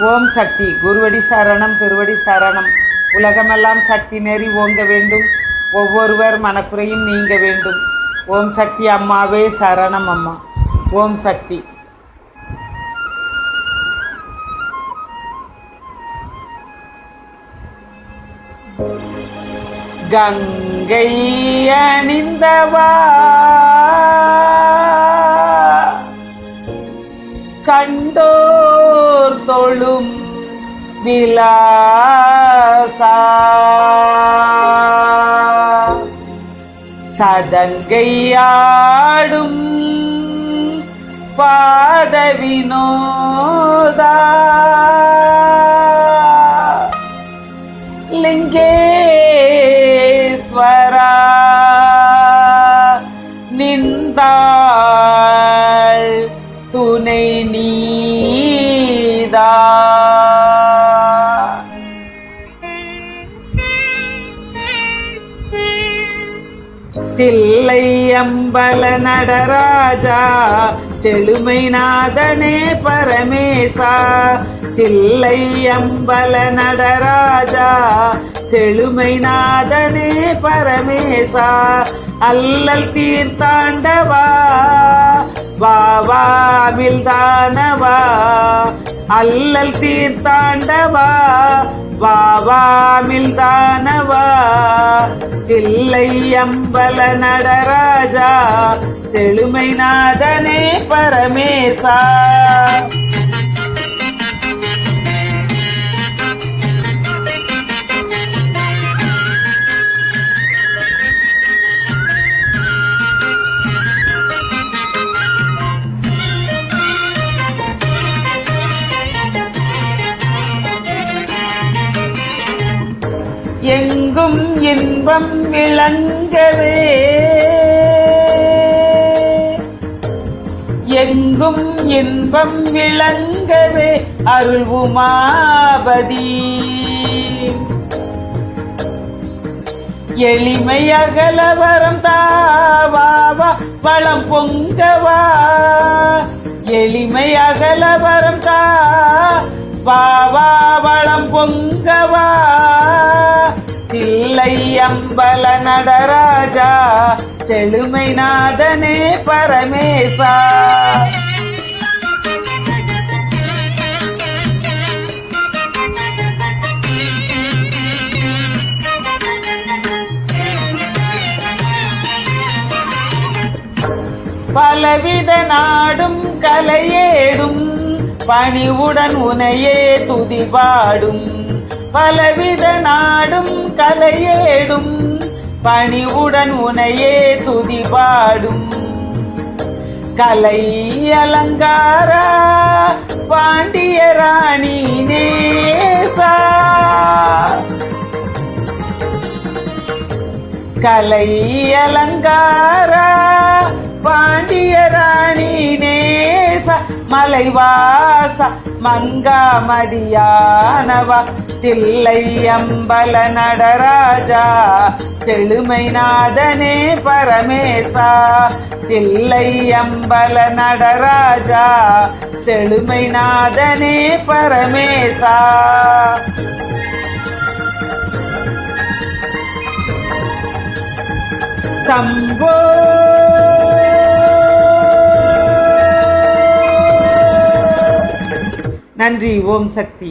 ஓம் சக்தி. குருவடி சரணம் திருவடி சரணம். உலகமெல்லாம் சக்தி நெறி ஓங்க வேண்டும். ஒவ்வொருவர் மனக்குறையும் நீங்க வேண்டும். ஓம் சக்தி அம்மாவே சரணம் அம்மா. ஓம் சக்தி. கங்கை அணிந்தவா? கண்டோ വിളയാടുവോളും വിലാസ സദങ്കയ്യാടും പാദവിനോദ. ലിംഗേശ്വര നിന്ദാ தில்லை அம்பல நடராஜா செழுமை நாதனே பரமேசா. தில்லை அம்பல நடராஜா செழுமை நாதனே பரமேசா அல்லல் தீர்த்தாண்டவா வாவாமில் தானவா அல்லல் தீர்த்தாண்டவா? வாவாமில் தானவா தில்லை அம்பல நடராஜா செழுமை நாதனே பரமேசா. எங்கும் இன்பம் விளங்கவே. எங்கும் இன்பம் விளங்கவே அருள் உமாபதி. எளிமை அகலவரம் தாவாவா வளம் பொங்கவா. எளிமை அகலவரம் தா வளம் பொங்க அம்பல நடராஜா செழுமை நாதனே பரமேசா. பலவித நாடும் கலையேடும் பணிவுடன் உனையே துதிபாடும் பலவித நாடும் கலையேடும் பணிவுடன் உனையே துதிபாடும். கலை அலங்காரா பாண்டிய ராணி நேசா. கலை அலங்காரா பாண்டிய மலைவாச மங்காமதியானவா தில்லை அம்பல நடராஜா செழுமைநாதனே பரமேசா தில்லை அம்பல நடராஜா செழுமைநாதனே பரமேசா. சம்போ நன்றி ஓம் சக்தி.